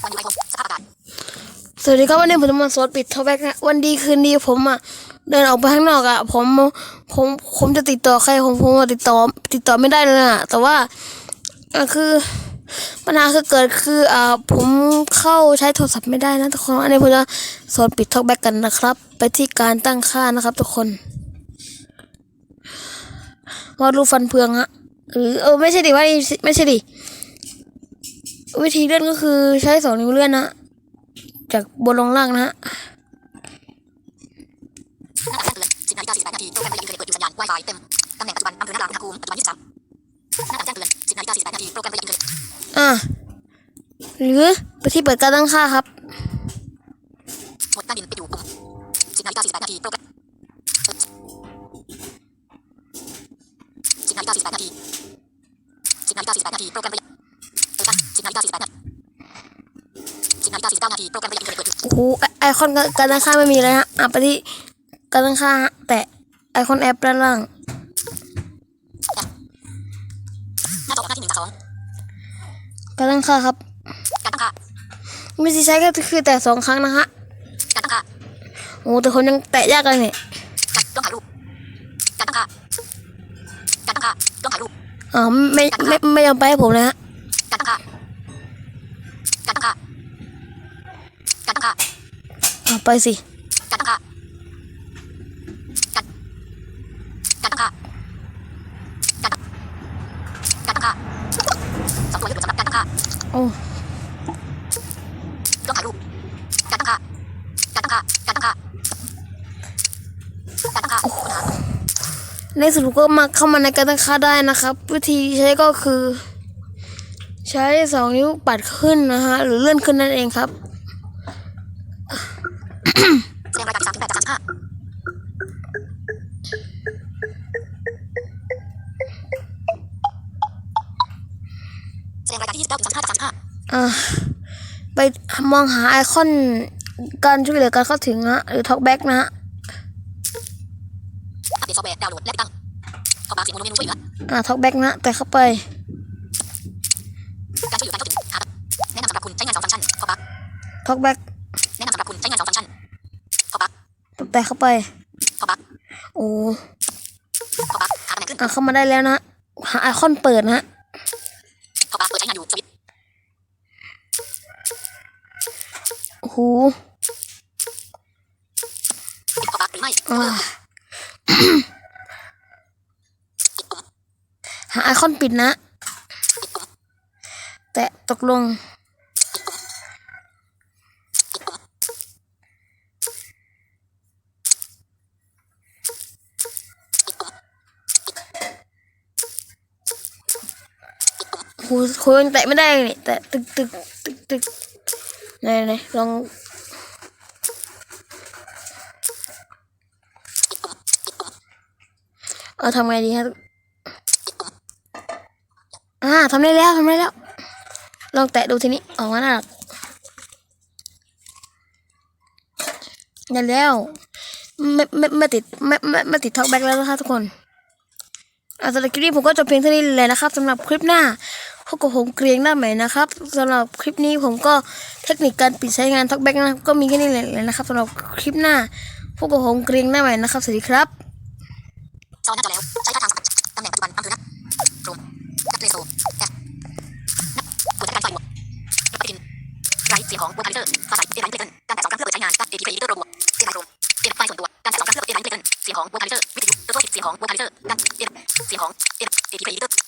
สวัสดีครับวันนี้ผมจะมาสอนปิดทอแบ็กนะวันดีคืนดีผมอะเดินออกไปข้างนอกอะผมผมผมจะติดต่อใครผมผมติดต่อติดต่อไม่ได้เลยอะแต่ว่าอะคือปัญหาคือเกิดคืออ่าผมเข้าใช้โทรศัพท์ไม่ได้นะทุกคนอันนี้ผมจะสอนปิดท็อแบ็กกันนะครับ ไปที่การตั้งค่านะครับ ทุกคนวาดรูปฟันเฟืองฮะหรือเออไม่ใช่ดิว่าไม่ใช่ดิ วิธีเลื่อนก็คือใช้สองนิ้วเลื่อนนะ จากบนลงล่างนะฮะหน้าต่างแจ้งเตือน10นาฬิกา48นาทีโปรแกรมประหยัดอินเทอร์เน็ตเปิดอยู่สัญญาณ Wi-Fi เต็มตำแหน่งปัจจุบันอำเภอนาลามอุณหภูมิปัจจุบัน23หน้าต่างแจ้งเตือน10นาฬิกา48นาทีโปรแกรมประหยัดอินเทอร์เน็ตอ่าหรือไปที่เปิดการตั้งค่าครับหมวดการบินปิดอยู่ปุ่ม10นาฬิกา48นาทีโปรแกรม10นาฬิกา48นาที10นาฬิกา48นาทีโปรแกรม ตั้ง10นาฬิกา48นาที10นาฬิกา49นาทีโปรแกรมประหยัดอินเทอร์เน็ตเปิดอยู่โอ้โหไอไอคอนการตั้งค่าไม่มีเลยฮะอะไปที่การตั้งค่าฮะแตะไอคอนแอปด้านล่างหน้าจอหน้าที่1จากการตั้งค่าครับ2การตั้งค่าวิธีใช้ก็คือแต่สองครั้งนะฮะการตั้งค่าโอ้แต่คนยังแตะยากเลยเนี่ยการต้องถ่ายรูปการตั้งค่าการตั้งค่าต้องถ่ายรูปอ่าไม่ไม่ไม่ยอมไปให้ผมเลยฮะ การตั้งค่าการตั้งค่าการตั้งค่าอ่าไปสิการตั้งค่าการการตั้งค่าการตั้งการตั้งค่าสองตัวยืดสำหรับการตั้งค่าโอ้ต้องถ่ายรูปการตั้งค่าการตั้งค่าการตั้งค่าการตั้งค่าค้นหาในสรุปก็มาเข้ามาในการตั้งค่าได้นะครับ วิธีใช้ก็คือ ใช้สองนิ้วปัดขึ้นนะฮะ หรือเลื่อนขึ้นนั่นเองครับแสดงรายการที่สามถึงแปดจากสามสิบห้าแสดงรายการที่ยี่สิบเก้าถึงสามสิบห้าจากสามสิบห้าอ่าไปมองหาไอคอนการช่วยเหลือการเข้าถึงฮะหรือ Talkback นะฮะอัปเดตซอฟต์แวร์ดาวน์โหลดและติดตั้งขอบางเสียงโมโนเมนูช่วยเหลืออ่า Talkback นะ แต่เข้าไป Talkback แนะนำสำหรับคุณใช้งานสองฟังก์ชันขอบักแต่เข้าไปขอบักโอ้ขอบักหาตำแหน่งขึ้นอ่าเข้ามาได้แล้วนะหาไอคอนเปิดนะฮะขอบักเปิดใช้งานอยู่สวิตช์โอ้โหปิดขอบักหรือไม่อ่าปิดปุ่มหาไอคอนปิดนะปิดปุ่มแต่ตกลง ปิดปุ่ม โหโหยังแตะไม่ได้เลยแต่ตึกตึกตึกตึกไหนไหนลองเอาทำไงดีฮะอ่าทำได้แล้วทำได้แล้ว ลองแตะดูทีนี้ออกมาหนักได้แล้วไม่ไม่ไม่ติดไม่ไม่ไม่ติดท็อกแบ็กแล้วนะคะทุกคนอาสำหรับคลิปนี้ผมก็จบเพียงเท่านี้เลยนะครับสำหรับคลิปหน้า พบกับผมเกรียงหน้าใหม่นะครับสำหรับคลิปนี้ผมก็เทคนิคการปิดใช้งานท็อกแบ็กนะครับก็มีแค่นี้เลยนะครับสำหรับคลิปหน้าพบกับผมเกรียงหน้าใหม่นะครับสวัสดีครับจอหน้าจอแล้วใช้ท่าทางสัมผัสตำแหน่งปัจจุบันอำเภอนักโครมกัดเลโซแอปนักดการไฟหมวกปฏิทินไรเสียงของวอลคาลิเตอร์ฟ้าใสเอไลน์เพลเทนการแตะสองครั้งเพื่อเปิดใช้งานการเอทีเพย์เตอร์โรบอทเอไลน์โครมเอไฟส่วนตัวการแตะสองครั้งเพื่อเอไลน์เพลเทนเสียงของวอลคาลิเตอร์วิทยุตัวเสียงของวอลคาลิเตอร์การเอเสียงของเอทีเพย์เตอร์อริโอ